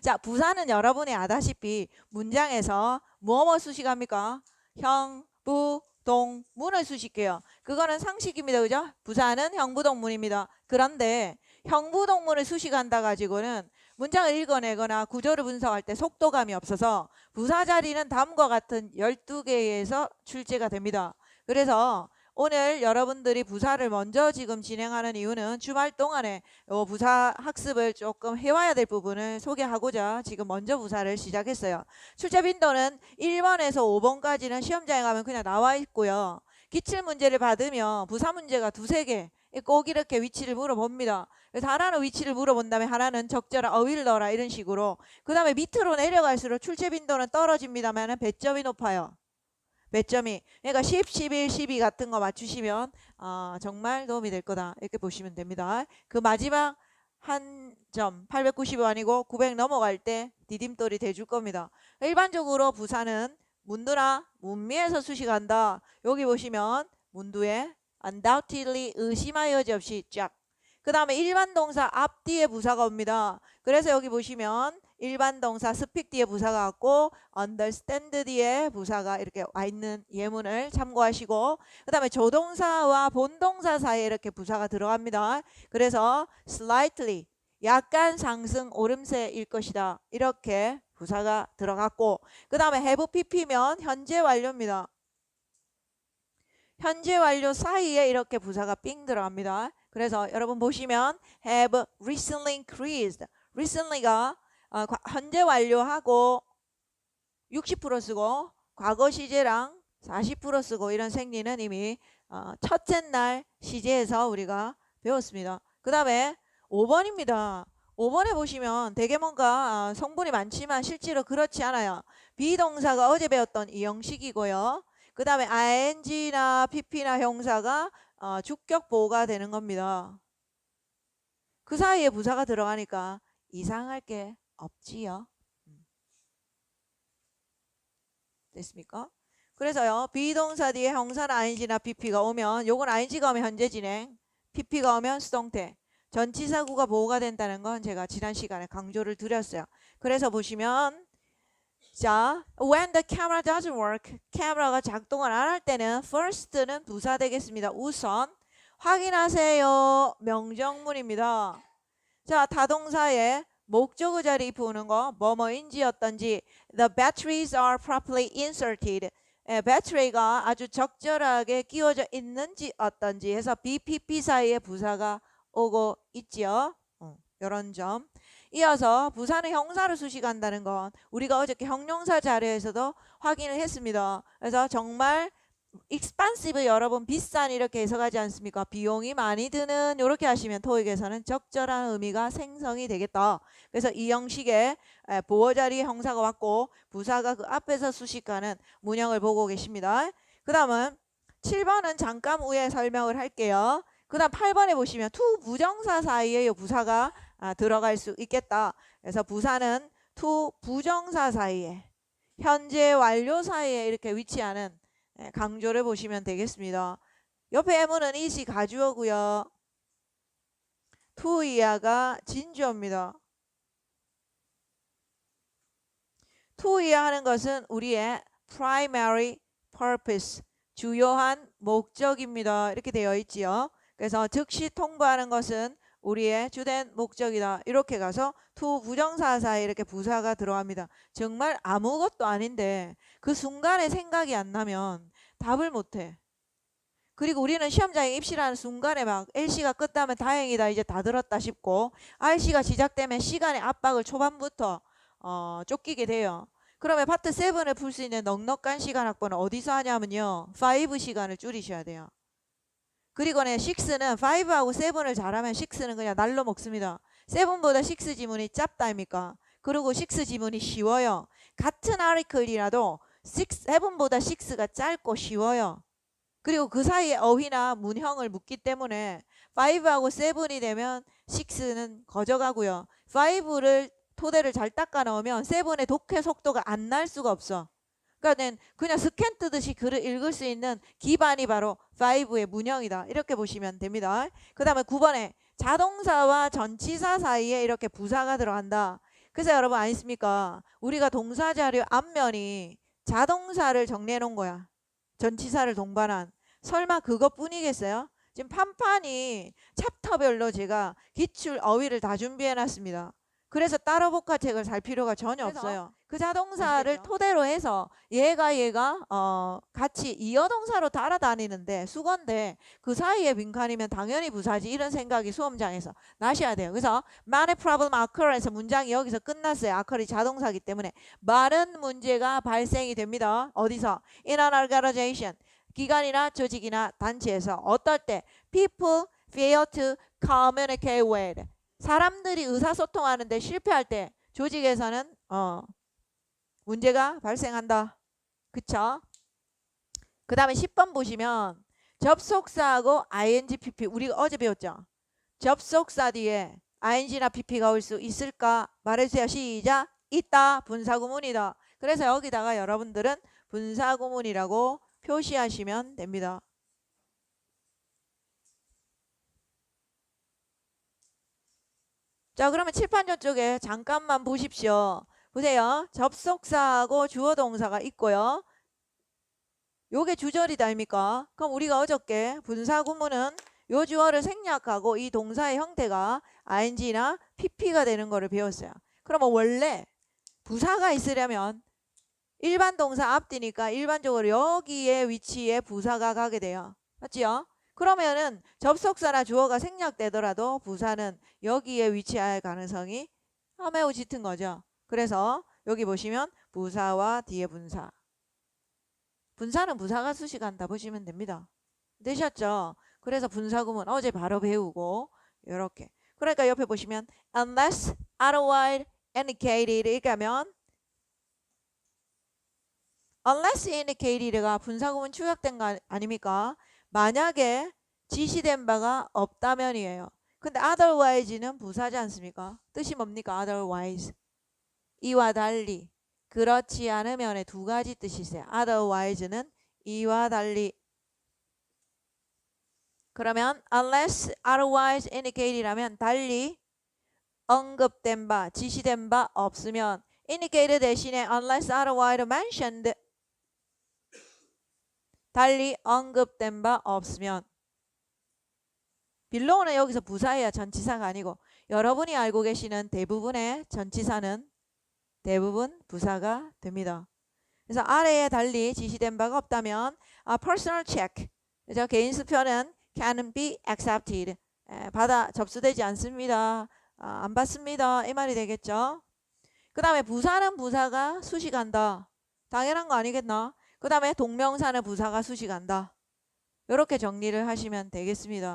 자, 부사는 여러분이 아다시피 문장에서 뭐뭐 수식합니까? 형, 부, 동, 문을 수식해요. 그거는 상식입니다. 그죠? 부사는 형부동문입니다. 그런데 형부동문을 수식한다 가지고는 문장을 읽어내거나 구조를 분석할 때 속도감이 없어서 부사 자리는 다음과 같은 12개에서 출제가 됩니다. 그래서 오늘 여러분들이 부사를 먼저 지금 진행하는 이유는 주말 동안에 요 부사 학습을 조금 해와야 될 부분을 소개하고자 지금 먼저 부사를 시작했어요. 출제 빈도는 1번에서 5번까지는 시험장에 가면 그냥 나와 있고요. 기출 문제를 받으면 부사 문제가 두세 개. 꼭 이렇게 위치를 물어봅니다. 그래서 하나는 위치를 물어본 다음에 하나는 적절한 넣어라 이런 식으로 그 다음에 밑으로 내려갈수록 출제 빈도는 떨어집니다만 배점이 높아요. 배점이 그러니까 10, 11, 12 같은 거 맞추시면 어, 정말 도움이 될 거다 이렇게 보시면 됩니다. 그 마지막 한 점 890이 아니고 900 넘어갈 때 디딤돌이 돼줄 겁니다. 일반적으로 부사는 문두나 문미에서 수식한다. 여기 보시면 문두에 undoubtedly 의심하여 여지 없이 쫙. 그 다음에 일반 동사 앞뒤에 부사가 옵니다. 그래서 여기 보시면 일반 동사 speak 뒤에 부사가 왔고 understand 뒤에 부사가 이렇게 와 있는 예문을 참고하시고 그 다음에 조동사와 본동사 사이에 이렇게 부사가 들어갑니다. 그래서 slightly 약간 상승 오름세일 것이다. 이렇게 부사가 들어갔고 그 다음에 have pp면 현재 완료입니다. 현재 완료 사이에 이렇게 부사가 삥 들어갑니다. 그래서 여러분 보시면 have recently increased. recently가 어, 과- 현재 완료하고 60% 쓰고 과거 시제랑 40% 쓰고 이런 생리는 이미 어, 첫째 날 시제에서 우리가 배웠습니다. 그 다음에 5번입니다. 5번에 보시면 되게 뭔가 어, 성분이 많지만 실제로 그렇지 않아요. 비동사가 어제 배웠던 이 형식이고요. 그 다음에 ing나 pp나 형사가 어, 주격 보호가 되는 겁니다. 그 사이에 부사가 들어가니까 이상할 게 없지요. 음. 됐습니까? 그래서요. 비동사 뒤에 형사나 ing나 pp가 오면 요건 ing가 오면 현재 진행, pp가 오면 수동태, 전치사구가 보호가 된다는 건 제가 지난 시간에 강조를 드렸어요. 그래서 보시면 자, when the camera doesn't work, 카메라가 작동을 안 할 때는 first는 부사 되겠습니다. 우선 확인하세요. 명정문입니다. 자, 타동사에 목적어 자리 부는 거 뭐뭐인지였던지 the batteries are properly inserted. 예, 배터리가 아주 적절하게 끼워져 있는지 어떤지 해서 BPP 사이에 부사가 오고 있지요. 어, 이런 점. 이어서 부사는 형사를 수식한다는 건 우리가 어저께 형용사 자료에서도 확인을 했습니다. 그래서 정말 expensive 여러분 비싼 이렇게 해석하지 않습니까? 비용이 많이 드는 이렇게 하시면 토익에서는 적절한 의미가 생성이 되겠다. 그래서 이 형식의 에, 보호 자리 형사가 왔고 부사가 그 앞에서 수식하는 문형을 보고 계십니다. 그 다음은 7번은 잠깐 후에 설명을 할게요. 그 다음 8번에 보시면 투 부정사 사이에 이 부사가 아, 들어갈 수 있겠다. 그래서 부사는 투 부정사 사이에 현재 완료 사이에 이렇게 위치하는 예, 강조를 보시면 되겠습니다. 옆에 M은 이시 가주어고요. 투 이하가 진주어입니다. 투 이하 하는 것은 우리의 primary purpose, 주요한 목적입니다. 이렇게 되어 있지요. 그래서 즉시 통보하는 것은 우리의 주된 목적이다. 이렇게 가서 투 부정사 사이에 이렇게 부사가 들어갑니다. 정말 아무것도 아닌데 그 순간에 생각이 안 나면 답을 못해. 그리고 우리는 시험장에 입시라는 순간에 막 L씨가 끝나면 다행이다 이제 다 들었다 싶고 R씨가 시작되면 시간의 압박을 초반부터 어, 쫓기게 돼요. 그러면 파트 7을 풀 수 있는 넉넉한 시간 확보는 어디서 하냐면요. 5 시간을 줄이셔야 돼요. 그리고는 6는 5하고 7을 잘하면 6는 그냥 날로 먹습니다. 7보다 6 지문이 짧다 아닙니까? 그리고 6 지문이 쉬워요. 같은 아리클이라도 6, 7보다 6가 짧고 쉬워요. 그리고 그 사이에 어휘나 문형을 묻기 때문에 5하고 7이 되면 6는 거져가고요. 5를 토대를 잘 닦아 넣으면 7의 독해 속도가 안 날 수가 없어. 그러니까 그냥 스캔 뜨듯이 글을 읽을 수 있는 기반이 바로 5의 문형이다. 이렇게 보시면 됩니다. 그 다음에 9번에 자동사와 전치사 사이에 이렇게 부사가 들어간다. 그래서 여러분 아십니까? 우리가 동사 자료 앞면이 자동사를 정리해 놓은 거야. 전치사를 동반한. 설마 그것뿐이겠어요? 지금 판판이 챕터별로 제가 기출 어휘를 다 준비해 놨습니다. 그래서 따로 복화 책을 살 필요가 전혀 없어요. 그 자동사를? 토대로 해서 얘가 얘가 어 같이 이어동사로 따라다니는데 수건데 그 사이에 빈칸이면 당연히 부사지 이런 생각이 수험장에서 나셔야 돼요. 그래서 많은 problem occur에서 문장이 여기서 끝났어요. occur이 자동사기 때문에 많은 문제가 발생이 됩니다. 어디서? in an organization 기관이나 조직이나 단체에서 어떨 때 people fail to communicate with 사람들이 의사소통하는데 실패할 때 조직에서는 어 문제가 발생한다. 그쵸? 그 다음에 10번 보시면 접속사하고 ing, pp 우리가 어제 배웠죠? 접속사 뒤에 ing나 pp가 올 수 있을까? 말해주세요. 시작. 있다. 분사구문이다. 그래서 여기다가 여러분들은 분사구문이라고 표시하시면 됩니다. 자, 그러면 칠판전 쪽에 잠깐만 보십시오. 보세요. 접속사하고 주어 동사가 있고요. 요게 주절이다 아닙니까? 그럼 우리가 어저께 분사 구문은 요 주어를 생략하고 이 동사의 형태가 ing나 pp가 되는 거를 배웠어요. 그러면 원래 부사가 있으려면 일반 동사 앞뒤니까 일반적으로 여기에 위치에 부사가 가게 돼요. 맞지요? 그러면은 접속사나 주어가 생략되더라도 부사는 여기에 위치할 가능성이 아, 매우 짙은 거죠. 그래서 여기 보시면 부사와 뒤에 분사. 분사는 부사가 수식한다 보시면 됩니다. 되셨죠? 그래서 분사구문 어제 바로 배우고 이렇게. 그러니까 옆에 보시면 unless otherwise indicated 이렇게 하면 unless indicated가 분사구문 추격된 거 아닙니까? 만약에 지시된 바가 없다면이에요. 근데 otherwise는 부사지 않습니까? 뜻이 뭡니까? otherwise. 이와 달리 그렇지 않으면의 두 가지 뜻이 있어요. otherwise는 이와 달리 그러면 unless otherwise indicated라면 달리 언급된 바, 지시된 바 없으면 indicated 대신에 unless otherwise mentioned 달리 언급된 바 없으면 빌로우는 여기서 부사예요. 전치사가 아니고 여러분이 알고 계시는 대부분의 전치사는 대부분 부사가 됩니다. 그래서 아래에 달리 지시된 바가 없다면 아, personal check 그죠? 개인 수표는 can be accepted 에, 받아 접수되지 않습니다. 아, 안 받습니다. 이 말이 되겠죠. 그 다음에 부사는 부사가 수식한다. 당연한 거 아니겠나? 그 다음에 동명사는 부사가 수식한다. 이렇게 정리를 하시면 되겠습니다.